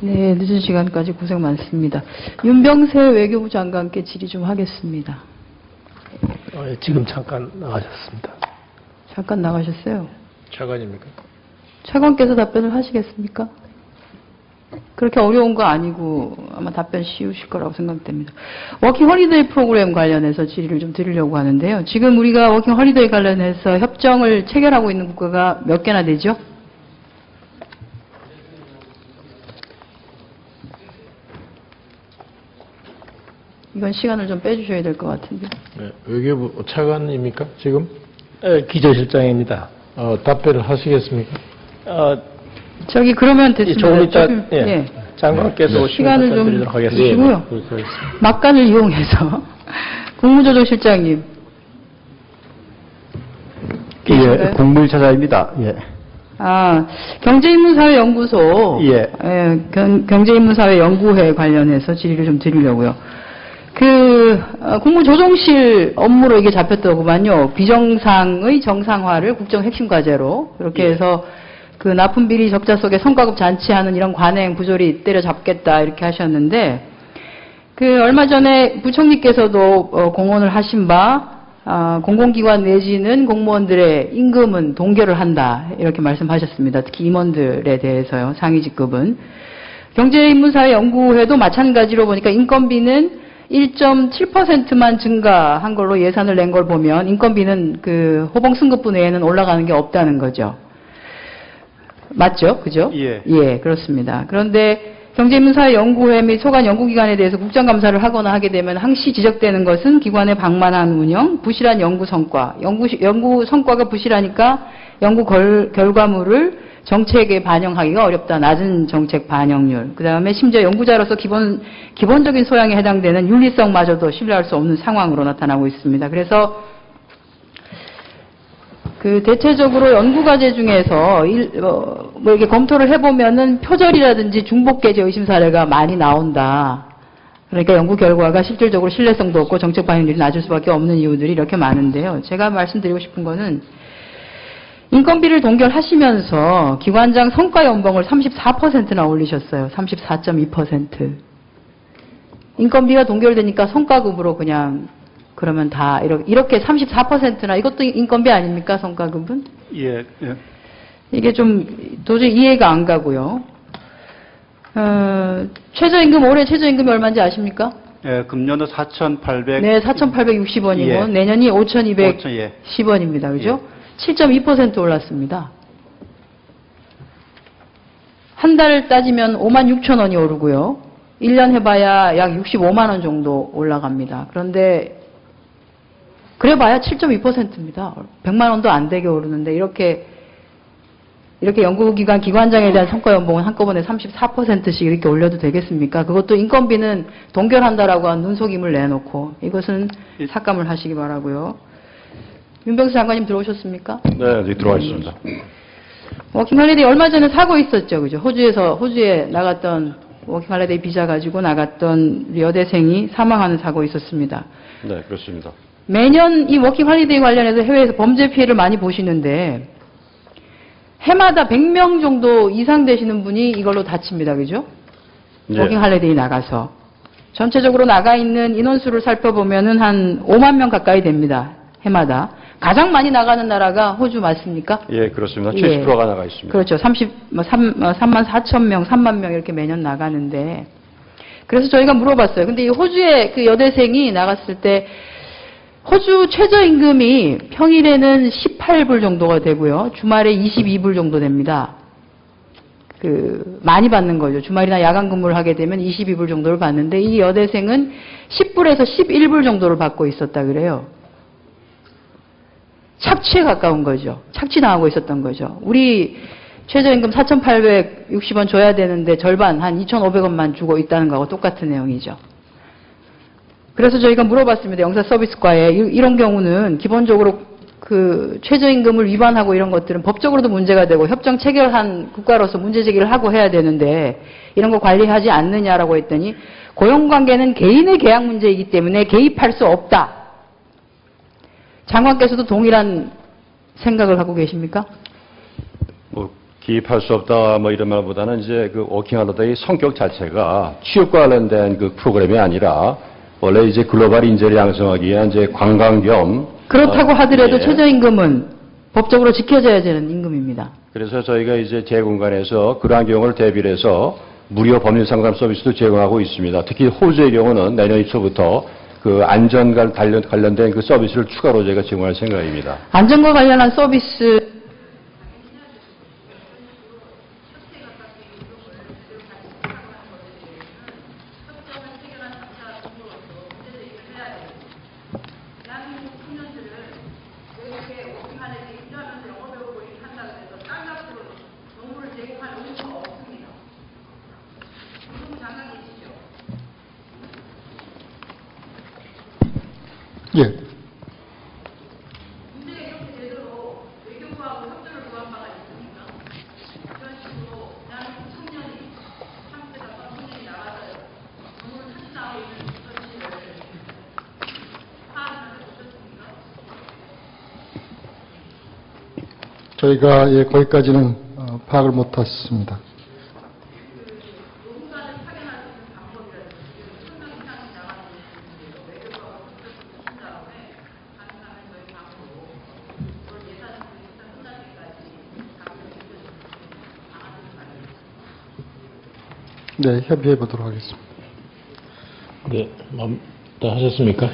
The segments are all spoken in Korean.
네, 늦은 시간까지 고생 많습니다. 윤병세 외교부 장관께 질의 좀 하겠습니다. 어, 예, 지금 잠깐 나가셨습니다. 잠깐 나가셨어요. 차관입니까? 차관께서 답변을 하시겠습니까? 그렇게 어려운 거 아니고 아마 답변 쉬우실 거라고 생각됩니다. 워킹 홀리데이 프로그램 관련해서 질의를 좀 드리려고 하는데요. 지금 우리가 워킹 홀리데이 관련해서 협정을 체결하고 있는 국가가 몇 개나 되죠? 이건 시간을 좀 빼주셔야 될 것 같은데. 네, 외교부 차관입니까? 지금 예, 기조실장입니다. 어, 답변을 하시겠습니까? 어, 저기 그러면 이 됐습니다. 조금 이따 조금, 예, 예. 장관께서 오시면 시간을 좀. 주시고요. 그렇게 하겠습니다. 막간을 이용해서 국무조정실장님 예? 국물차자입니다. 예. 아 경제인문사회연구소 예. 경, 경제인문사회연구회 관련해서 질의를 좀 드리려고요. 그 어, 국무조정실 업무로 이게 잡혔더구만요. 비정상의 정상화를 국정 핵심 과제로 이렇게 예. 해서 그 납품 비리 적자 속에 성과급 잔치하는 이런 관행 부조리 때려잡겠다 이렇게 하셨는데 그 얼마 전에 부총리께서도 어, 공언을 하신 바 아, 공공기관 내지는 공무원들의 임금은 동결을 한다 이렇게 말씀하셨습니다. 특히 임원들에 대해서요 상위 직급은 경제인문사회 연구회도 마찬가지로 보니까 인건비는 1.7%만 증가한 걸로 예산을 낸 걸 보면 인건비는 그 호봉 승급분 외에는 올라가는 게 없다는 거죠. 맞죠? 그죠? 예. 예, 그렇습니다. 그런데 경제인문사회연구회 및 소관 연구기관에 대해서 국정감사를 하거나 하게 되면 항시 지적되는 것은 기관의 방만한 운영, 부실한 연구 성과, 연구, 연구 성과가 부실하니까 연구 결, 결과물을 정책에 반영하기가 어렵다. 낮은 정책 반영률. 그 다음에 심지어 연구자로서 기본, 기본적인 소양에 해당되는 윤리성마저도 신뢰할 수 없는 상황으로 나타나고 있습니다. 그래서 그 대체적으로 연구 과제 중에서 일, 어, 뭐 이렇게 검토를 해보면은 표절이라든지 중복계제 의심 사례가 많이 나온다. 그러니까 연구 결과가 실질적으로 신뢰성도 없고 정책 반영률이 낮을 수밖에 없는 이유들이 이렇게 많은데요. 제가 말씀드리고 싶은 거는 인건비를 동결하시면서 기관장 성과 연봉을 34%나 올리셨어요. 34.2%. 인건비가 동결되니까 성과급으로 그냥 그러면 다 이렇게, 이렇게 34%나 이것도 인건비 아닙니까 성과급은? 예, 예. 이게 좀 도저히 이해가 안 가고요. 어, 최저임금 올해 최저임금이 얼마인지 아십니까? 예, 금년도 4,800. 네, 4,860원이고 예. 내년이 5,210원입니다. 오천, 예. 그죠? 7.2% 올랐습니다. 한달 따지면 5만 6천 원이 오르고요. 1년 해봐야 약 65만 원 정도 올라갑니다. 그런데 그래봐야 7.2%입니다. 100만 원도 안 되게 오르는데 이렇게 이렇게 연구기관 기관장에 대한 성과 연봉은 한꺼번에 34%씩 이렇게 올려도 되겠습니까? 그것도 인건비는 동결한다라고 한 눈속임을 내놓고 이것은 삭감을 하시기 바라고요. 윤병수 장관님 들어오셨습니까? 네, 아직 들어와 있습니다. 워킹 할리데이 얼마 전에 사고 있었죠, 그죠? 호주에서 호주에 나갔던 워킹 할리데이 비자 가지고 나갔던 여대생이 사망하는 사고 있었습니다. 네, 그렇습니다. 매년 이 워킹 할리데이 관련해서 해외에서 범죄 피해를 많이 보시는데 해마다 100명 정도 이상 되시는 분이 이걸로 다칩니다. 그죠? 네. 워킹 할리데이 나가서 전체적으로 나가 있는 인원수를 살펴보면은 한 5만 명 가까이 됩니다. 해마다. 가장 많이 나가는 나라가 호주 맞습니까? 예, 그렇습니다. 예. 70%가 나가 있습니다. 그렇죠. 30, 뭐 3, 만 4천 명, 3만 명 이렇게 매년 나가는데. 그래서 저희가 물어봤어요. 근데 이 호주의 그 여대생이 나갔을 때 호주 최저임금이 평일에는 18불 정도가 되고요. 주말에 22불 정도 됩니다. 그, 많이 받는 거죠. 주말이나 야간 근무를 하게 되면 22불 정도를 받는데 이 여대생은 10불에서 11불 정도를 받고 있었다 그래요. 착취에 가까운 거죠. 착취당하고 있었던 거죠. 우리 최저임금 4,860원 줘야 되는데 절반 한 2,500원만 주고 있다는 거하고 똑같은 내용이죠. 그래서 저희가 물어봤습니다. 영사 서비스과에 이- 이런 경우는 기본적으로 그 최저임금을 위반하고 이런 것들은 법적으로도 문제가 되고 협정 체결한 국가로서 문제 제기를 하고 해야 되는데 이런 거 관리하지 않느냐라고 했더니 고용관계는 개인의 계약 문제이기 때문에 개입할 수 없다. 장관께서도 동일한 생각을 갖고 계십니까? 뭐, 기입할 수 없다 뭐 이런 말보다는 이제 그 워킹 홀리데이 성격 자체가 취업과 관련된 그 프로그램이 아니라 원래 이제 글로벌 인재를 양성하기 위한 이제 관광 겸 그렇다고 어, 하더라도 예. 최저임금은 법적으로 지켜져야 되는 임금입니다. 그래서 저희가 이제 제 공간에서 그러한 경우를 대비를 해서 무료 법률 상담 서비스도 제공하고 있습니다. 특히 호주의 경우는 내년 2초부터 그 안전과 관련, 관련된 그 서비스를 추가로 저희가 제공할 생각입니다. 안전과 관련한 서비스 예. 저희가 예, 거기까지는 어, 파악을 못했습니다. 네, 협의해 보도록 하겠습니다. 네, 다 하셨습니까?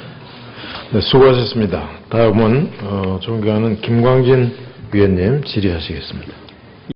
네, 수고하셨습니다. 다음은 어, 존경하는 김광진 위원님 질의하시겠습니다.